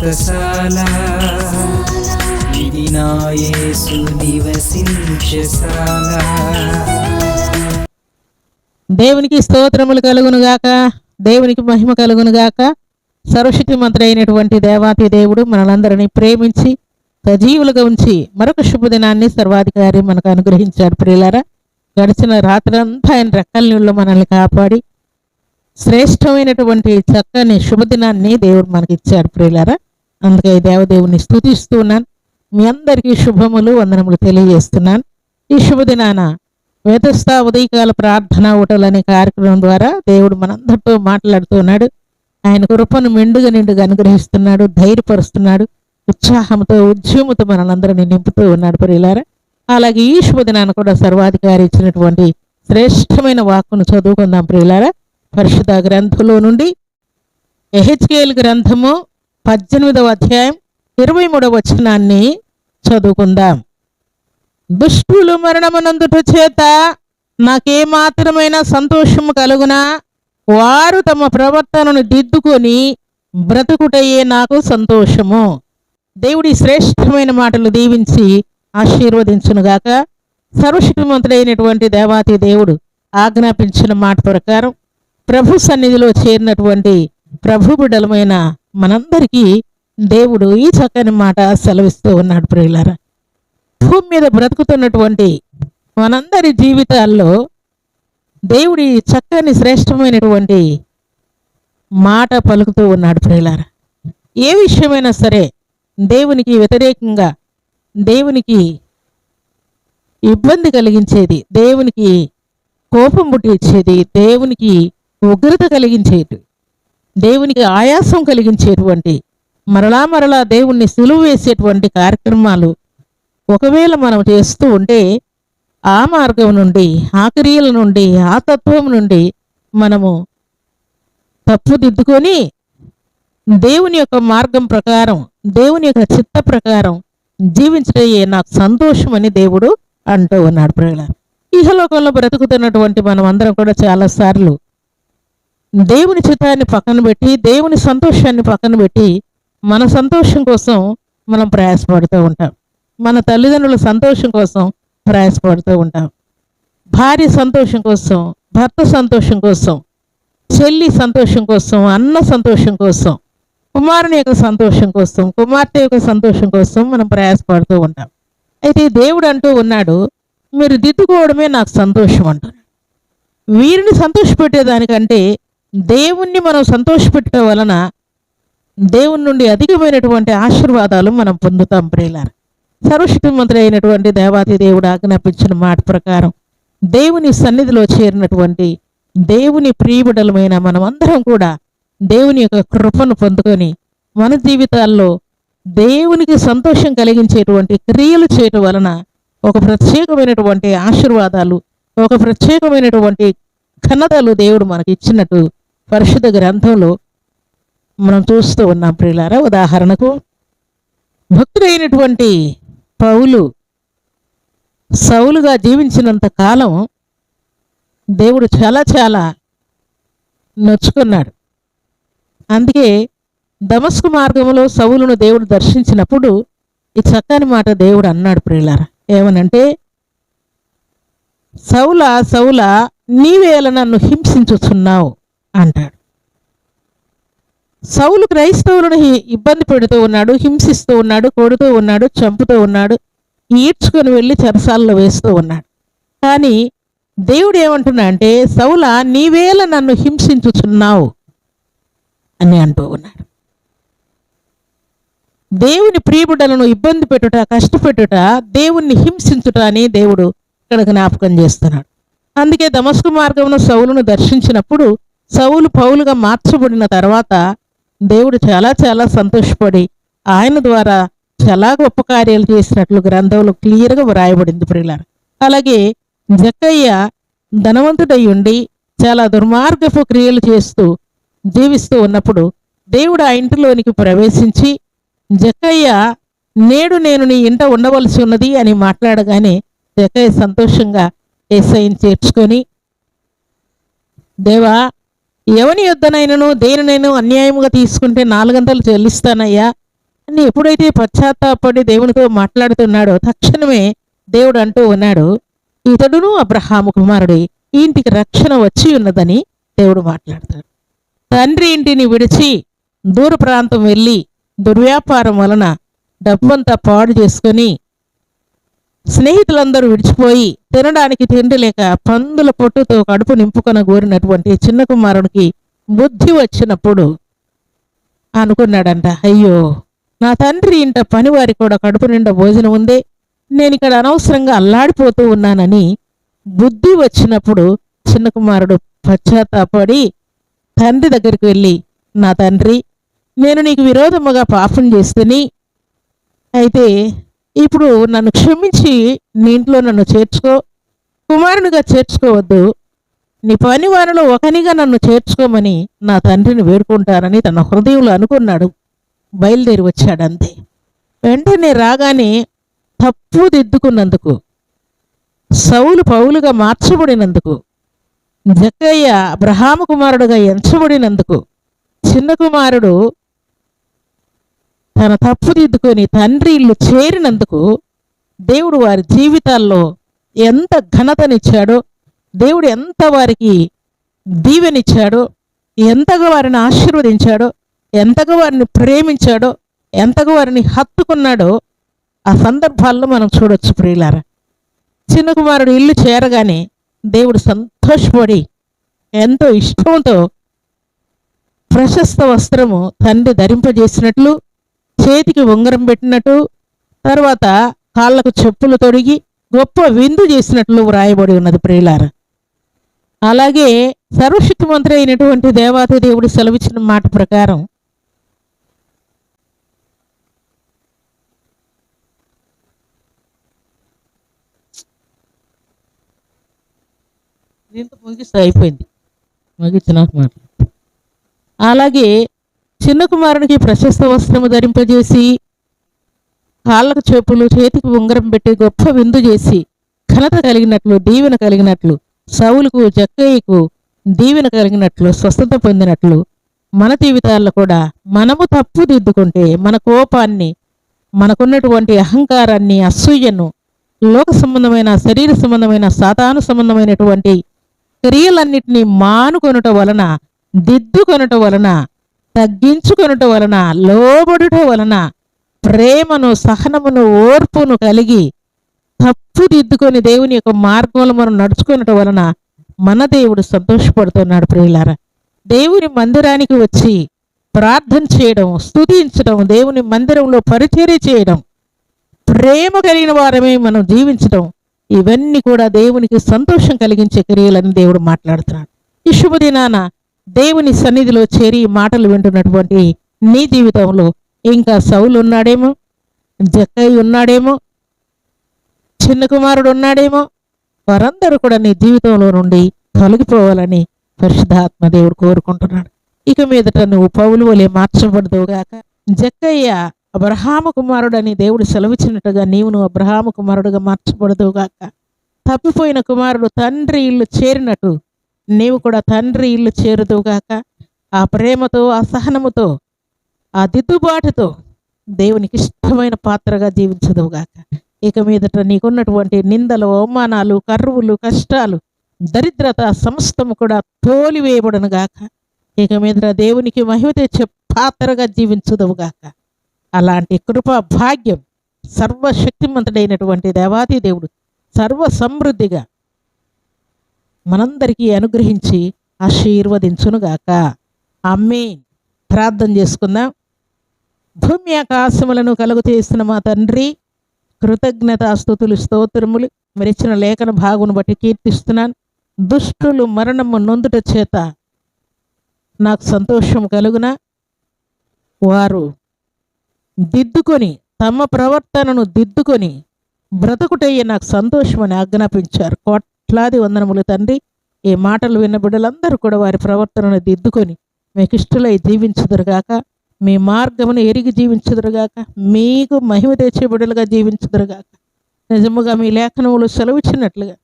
వ్రతశాల ఇది నివసించశాల దేవునికి స్తోత్రములు కలుగునుగాక దేవునికి మహిమ కలుగునుగాక గాక. సర్వశక్తిమంతుడు అయినటువంటి దేవాతి దేవుడు మనలందరినీ ప్రేమించి సజీవులుగా ఉంచి మరొక శుభదినాన్ని సర్వాధికారి మనకు అనుగ్రహించాడు ప్రియులారా. గడిచిన రాత్రంతా ఆయన రెక్కల నీళ్ళు మనల్ని కాపాడి శ్రేష్టమైనటువంటి చక్కని శుభదినాన్ని దేవుడు మనకి ఇచ్చాడు ప్రియులారా. అందుకే దేవదేవుని స్థుతిస్తున్నాను మీ అందరికీ శుభములు వందనములు తెలియజేస్తున్నాను. ఈ శుభదినాన వేదస్థ ఉదయకాల ప్రార్థన ఊటలు అనే కార్యక్రమం ద్వారా దేవుడు మనందరితో మాట్లాడుతున్నాడు. ఆయన కృపను మెండుగా నిండుగా అనుగ్రహిస్తున్నాడు ధైర్యపరుస్తున్నాడు ఉత్సాహంతో ఉద్యమంతో మనలందరిని నింపుతూ ఉన్నాడు పరిలారా అలాగే ఈ శుభదినాన్ని కూడా సర్వాధికారి ఇచ్చినటువంటి శ్రేష్టమైన వాక్కును చదువుకుందాం ప్రియులారా. పరిశుద్ధ గ్రంథంలో నుండి ఎహెచ్కేల్ గ్రంథము పద్దెనిమిదవ అధ్యాయం ఇరవై మూడవ వచనాన్ని చదువుకుందాం. దుష్టులు మరణమునందుట చేత నాకేమాత్రమైన సంతోషము కలుగునా? వారు తమ ప్రవర్తనను దిద్దుకొని బ్రతుకుటయే నాకు సంతోషము. దేవుడి శ్రేష్టమైన మాటలు దీవించి ఆశీర్వదించునుగాక. సర్వశక్తిమంతుడైనటువంటి దేవాతి దేవుడు ఆజ్ఞాపించిన మాట ప్రకారం ప్రభు సన్నిధిలో చేరినటువంటి ప్రభు బిడ్డలమైన మనందరికీ దేవుడు ఈ చక్కని మాట సెలవిస్తూ ఉన్నాడు ప్రియులారా. భూమి మీద బ్రతుకుతున్నటువంటి మనందరి జీవితాల్లో దేవుడి చక్కని శ్రేష్టమైనటువంటి మాట పలుకుతూ ఉన్నాడు ప్రియులారా. ఏ విషయమైనా సరే దేవునికి వ్యతిరేకంగా దేవునికి ఇబ్బంది కలిగించేది దేవునికి కోపం పుట్టించేది దేవునికి ఉగ్రత కలిగించేది. దేవునికి ఆయాసం కలిగించేటువంటి మరలా మరలా దేవుణ్ణి సులువు వేసేటువంటి కార్యక్రమాలు ఒకవేళ మనం చేస్తూ ఉంటే ఆ మార్గం నుండి ఆ క్రియల నుండి ఆ తత్వం నుండి మనము తప్పుదిద్దుకొని దేవుని యొక్క మార్గం ప్రకారం దేవుని యొక్క చిత్త ప్రకారం జీవించటయే నాకు సంతోషం అని దేవుడు అంటూ ఉన్నాడు. ప్రజల ఇహలోకంలో బ్రతుకుతున్నటువంటి మనం అందరం కూడా చాలాసార్లు దేవుని చిత్తాన్ని పక్కన పెట్టి దేవుని సంతోషాన్ని పక్కన పెట్టి మన సంతోషం కోసం మనం ప్రయాసపడుతూ ఉంటాం. మన తల్లిదండ్రుల సంతోషం కోసం ప్రయాసపడుతూ ఉంటాం. భార్య సంతోషం కోసం భర్త సంతోషం కోసం చెల్లి సంతోషం కోసం అన్న సంతోషం కోసం కుమారుని యొక్క సంతోషం కోసం కుమార్తె యొక్క సంతోషం కోసం మనం ప్రయాసపడుతూ ఉంటాం. అయితే దేవుడు అంటూ ఉన్నాడు మీరు దిద్దుకోవడమే నాకు సంతోషం అంటున్నాడు వీరిని సంతోషపెట్టేదానికంటే దేవుణ్ణి మనం సంతోషపెట్టడం వలన దేవుని నుండి అధికమైనటువంటి ఆశీర్వాదాలు మనం పొందుతాం ప్రియులారా. సర్వశక్తిమంతుడు అయినటువంటి దేవాది దేవుడు ఆజ్ఞాపించిన మాట ప్రకారం దేవుని సన్నిధిలో చేరినటువంటి దేవుని ప్రియబిడలమైన మనమందరం కూడా దేవుని యొక్క కృపను పొందుకొని మన జీవితాల్లో దేవునికి సంతోషం కలిగించేటువంటి క్రియలు చేయటం వలన ఒక ప్రత్యేకమైనటువంటి ఆశీర్వాదాలు ఒక ప్రత్యేకమైనటువంటి ఘనతలు దేవుడు మనకి ఇచ్చినట్టు పరిశుద్ధ గ్రంథంలో మనం చూస్తూ ఉన్నాం ప్రియులారా. ఉదాహరణకు భక్తుడైనటువంటి పౌలు సౌలుగా జీవించినంత కాలం దేవుడు చాలా చాలా నొచ్చుకున్నాడు. అందుకే దమస్కు మార్గంలో సౌలును దేవుడు దర్శించినప్పుడు ఈ చక్కని మాట దేవుడు అన్నాడు ప్రియులారా. ఏమనంటే సౌల సౌల నీవేళ నన్ను హింసించుచున్నావు? అంటాడు. సౌలు క్రైస్తవులను ఇబ్బంది పెడుతూ ఉన్నాడు హింసిస్తూ ఉన్నాడు కొడుతూ ఉన్నాడు చంపుతూ ఉన్నాడు ఈడ్చుకొని వెళ్ళి చెరసాల్లో వేస్తూ ఉన్నాడు. కానీ దేవుడు ఏమంటున్నా అంటే సౌల నీవేళ నన్ను హింసించుచున్నావు అని అంటూ ఉన్నాడు. దేవుని ప్రియబిడ్డలను ఇబ్బంది పెట్టుట కష్టపెట్టుట దేవుణ్ణి హింసించుట అని దేవుడు ఇక్కడ జ్ఞాపకం చేస్తున్నాడు. అందుకే దమస్కు మార్గంలో సౌలును దర్శించినప్పుడు సౌలు పౌలుగా మార్చబడిన తర్వాత దేవుడు చాలా చాలా సంతోషపడి ఆయన ద్వారా చాలా గొప్ప కార్యాలు చేసినట్లు గ్రంథంలో క్లియర్గా వ్రాయబడింది ప్రియులార. అలాగే జక్కయ్య ధనవంతుడై ఉండి చాలా దుర్మార్గపు క్రియలు చేస్తూ జీవిస్తూ ఉన్నప్పుడు దేవుడు ఆ ఇంటిలోనికి ప్రవేశించి జక్కయ్య నేడు నేను నీ ఇంట ఉండవలసి ఉన్నది అని మాట్లాడగానే జక్కయ్య సంతోషంగా ఏసైని చేర్చుకొని దేవా ఎవని యుద్ధనైనను దేనినైనా అన్యాయముగా తీసుకుంటే నాలుగంతలు చెల్లిస్తానయ్యా? అని ఎప్పుడైతే పశ్చాత్తాపడి దేవునితో మాట్లాడుతున్నాడో తక్షణమే దేవుడు అంటూ ఉన్నాడు ఇతడును అబ్రహాము కుమారుడి ఇంటికి రక్షణ వచ్చి ఉన్నదని దేవుడు మాట్లాడతాడు. తండ్రి ఇంటిని విడిచి దూర ప్రాంతం వెళ్ళి దుర్వ్యాపారం వలన డబ్బంతా పాడు చేసుకొని స్నేహితులందరూ విడిచిపోయి తినడానికి తిండి లేక పందుల పొట్టుతో కడుపు నింపుకొన కోరినటువంటి చిన్న కుమారుడికి బుద్ధి వచ్చినప్పుడు అనుకున్నాడంట అయ్యో నా తండ్రి ఇంట పనివారి కూడా కడుపు నిండా భోజనం ఉందే. నేను ఇక్కడ అనవసరంగా అల్లాడిపోతూ ఉన్నానని బుద్ధి వచ్చినప్పుడు చిన్న కుమారుడు పశ్చాత్తాపడి తండ్రి దగ్గరికి వెళ్ళి నా తండ్రి నేను నీకు విరోధముగా పాపం చేస్తేని అయితే ఇప్పుడు నన్ను క్షమించి నీ ఇంట్లో నన్ను చేర్చుకో కుమారునిగా చేర్చుకోవద్దు. నీ పని వారిలో ఒకనిగా నన్ను చేర్చుకోమని నా తండ్రిని వేడుకుంటానని తన హృదయంలో అనుకున్నాడు. బయలుదేరి వచ్చాడు అంతే. వెంటనే రాగానే తప్పు దిద్దుకున్నందుకు సౌలు పౌలుగా మార్చబడినందుకు జక్కయ్య అబ్రహాము కుమారుడుగా ఎంచబడినందుకు చిన్న కుమారుడు తన తప్పు దిద్దుకొని తండ్రి ఇల్లు చేరినందుకు దేవుడు వారి జీవితాల్లో ఎంత ఘనతనిచ్చాడో దేవుడు ఎంత వారికి దీవెనిచ్చాడో ఎంతగా వారిని ఆశీర్వదించాడో ఎంతగా వారిని ప్రేమించాడో ఎంతగా వారిని హత్తుకున్నాడో ఆ సందర్భాల్లో మనం చూడొచ్చు ప్రియులారా. చిన్న కుమారుడు ఇల్లు చేరగానే దేవుడు సంతోషపడి ఎంతో ఇష్టంతో ప్రశస్త వస్త్రము తండ్రి ధరింపజేసినట్లు చేతికి ఉంగరం పెట్టినట్టు తర్వాత కాళ్ళకు చెప్పులు తొడిగి గొప్ప విందు చేసినట్లు వ్రాయబడి ఉన్నది ప్రియులార. అలాగే సర్వశక్తిమంత్రి అయినటువంటి దేవాతి దేవుడు సెలవిచ్చిన మాట ప్రకారం దీంతో ముగిస్తే అయిపోయింది. ముగించిన మాట. అలాగే చిన్న కుమారునికి ప్రశస్త వస్త్రము ధరింపజేసి కాళ్ళకు చెప్పులు చేతికి ఉంగరం పెట్టి గొప్ప విందు చేసి ఘనత కలిగినట్లు దీవెన కలిగినట్లు సౌలుకు జక్కయ్యకు దీవెన కలిగినట్లు స్వస్థత పొందినట్లు మన జీవితాల్లో కూడా మనము తప్పు దిద్దుకుంటే మన కోపాన్ని మనకున్నటువంటి అహంకారాన్ని అసూయను లోక సంబంధమైన శరీర సంబంధమైన సాతాను సంబంధమైనటువంటి క్రియలన్నిటినీ మానుకొనుట వలన దిద్దుకొనుట వలన తగ్గించుకొనుట వలన లోబడుట వలన ప్రేమను సహనమును ఓర్పును కలిగి తప్పు దిద్దుకొని దేవుని యొక్క మార్గంలో మనం నడుచుకునటం వలన మన దేవుడు సంతోషపడుతున్నాడు ప్రియులారా. దేవుని మందిరానికి వచ్చి ప్రార్థన చేయడం స్తుతించడం దేవుని మందిరంలో పరిచర్య చేయడం ప్రేమ కలిగిన వారమే మనం జీవించడం ఇవన్నీ కూడా దేవునికి సంతోషం కలిగించే క్రియలని దేవుడు మాట్లాడుతున్నాడు. ఈ శుభదినాన దేవుని సన్నిధిలో చేరి మాటలు వింటున్నటువంటి నీ జీవితంలో ఇంకా సౌలు ఉన్నాడేమో జక్కయ్య ఉన్నాడేమో చిన్న కుమారుడు ఉన్నాడేమో వారందరూ కూడా నీ జీవితంలో నుండి తొలగిపోవాలని పరిశుద్ధాత్మ దేవుడు కోరుకుంటున్నాడు. ఇక మీదట నువ్వు పౌలు వలె మార్చబడదువుగాక జక్కయ్య అబ్రహాము కుమారుడని దేవుడు సెలవిచ్చినట్టుగా నీవు నువ్వు అబ్రహాము కుమారుడుగా మార్చబడదువుగాక తప్పిపోయిన కుమారుడు తండ్రి ఇల్లు చేరినట్టు నీవు కూడా తండ్రి ఇల్లు చేరుదువుగాక ఆ ప్రేమతో ఆ సహనముతో ఆ దిద్దుబాటుతో దేవునికి ఇష్టమైన పాత్రగా జీవించదువుగాక ఇక మీదట నీకున్నటువంటి నిందలు అవమానాలు కర్రువులు కష్టాలు దరిద్రత సమస్తము కూడా తోలివేయబడను గాక. ఇక మీదట దేవునికి మహిమ తెచ్చే పాత్రగా జీవించదువుగాక అలాంటి కృపా భాగ్యం సర్వశక్తిమంతుడైనటువంటి దేవాది దేవుడు సర్వ సమృద్ధిగా మనందరికీ అనుగ్రహించి ఆశీర్వదించునుగాక. అమ్మే ప్రార్థన చేసుకుందాం. భూమి ఆకాశములను కలుగు చేసిన మా తండ్రి కృతజ్ఞత స్థుతులు స్తోత్రములు. మరిచిన లేఖన భాగును బట్టి కీర్తిస్తున్నాను. దుష్టులు మరణము నొందుట చేత నాకు సంతోషం కలుగున వారు దిద్దుకొని తమ ప్రవర్తనను దిద్దుకొని బ్రతుకుటయ్యే నాకు సంతోషమని ఆజ్ఞాపించారు. కోట్లాది వందనములు తండ్రి ఈ మాటలు విన్న బిడ్డలందరూ కూడా వారి ప్రవర్తనను దిద్దుకొని మీకు ఇష్టలై జీవించుదురుగాక మీ మార్గమును ఎరిగి జీవించుదురుగాక మీకు మహిమ తెచ్చే బిడ్డలుగా జీవించుదురుగాక. నిజముగా మీ లేఖనములు సెలవిచ్చినట్లుగా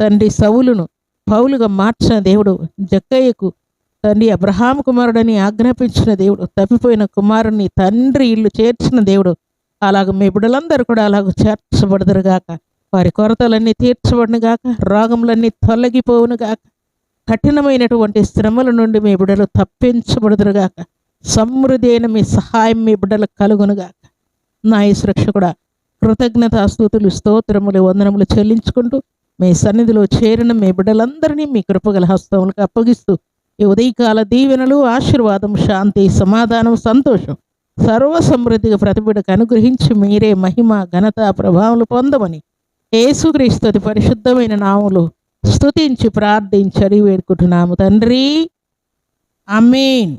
తండ్రి సవులును పౌలుగా మార్చిన దేవుడు జక్కయ్యకు తండ్రి అబ్రహాం కుమారుడని ఆజ్ఞాపించిన దేవుడు తప్పిపోయిన కుమారుని తండ్రి ఇల్లు చేర్చిన దేవుడు అలాగ మీ బిడ్డలందరూ కూడా అలాగ చేర్చబడదురుగాక. వారి కొరతలన్నీ తీర్చబడినగాక రోగములన్నీ తొలగిపోవును గాక. కఠినమైనటువంటి శ్రమల నుండి మీ బిడ్డలు తప్పించబడుదురుగాక సమృద్ధి అయిన మీ సహాయం మీ బిడ్డలకు కలుగునుగాక నా ఈ సురక్షకుడా కృతజ్ఞతాస్తుతులు స్తోత్రములు వందనములు చెల్లించుకుంటూ మీ సన్నిధిలో చేరిన మీ బిడ్డలందరినీ మీ కృపగల హస్తములకు అప్పగిస్తూ ఈ ఉదయకాల దీవెనలు ఆశీర్వాదం శాంతి సమాధానం సంతోషం సర్వ సమృద్ధిగా ప్రతిబిడకు అనుగ్రహించి మీరే మహిమ ఘనత ప్రభావం పొందమని ఏసుక్రీస్తుది పరిశుద్ధమైన నాములు స్తుతించి ప్రార్థించి అడిగి వేడుకుంటున్నాము. తండ్రి అమీన్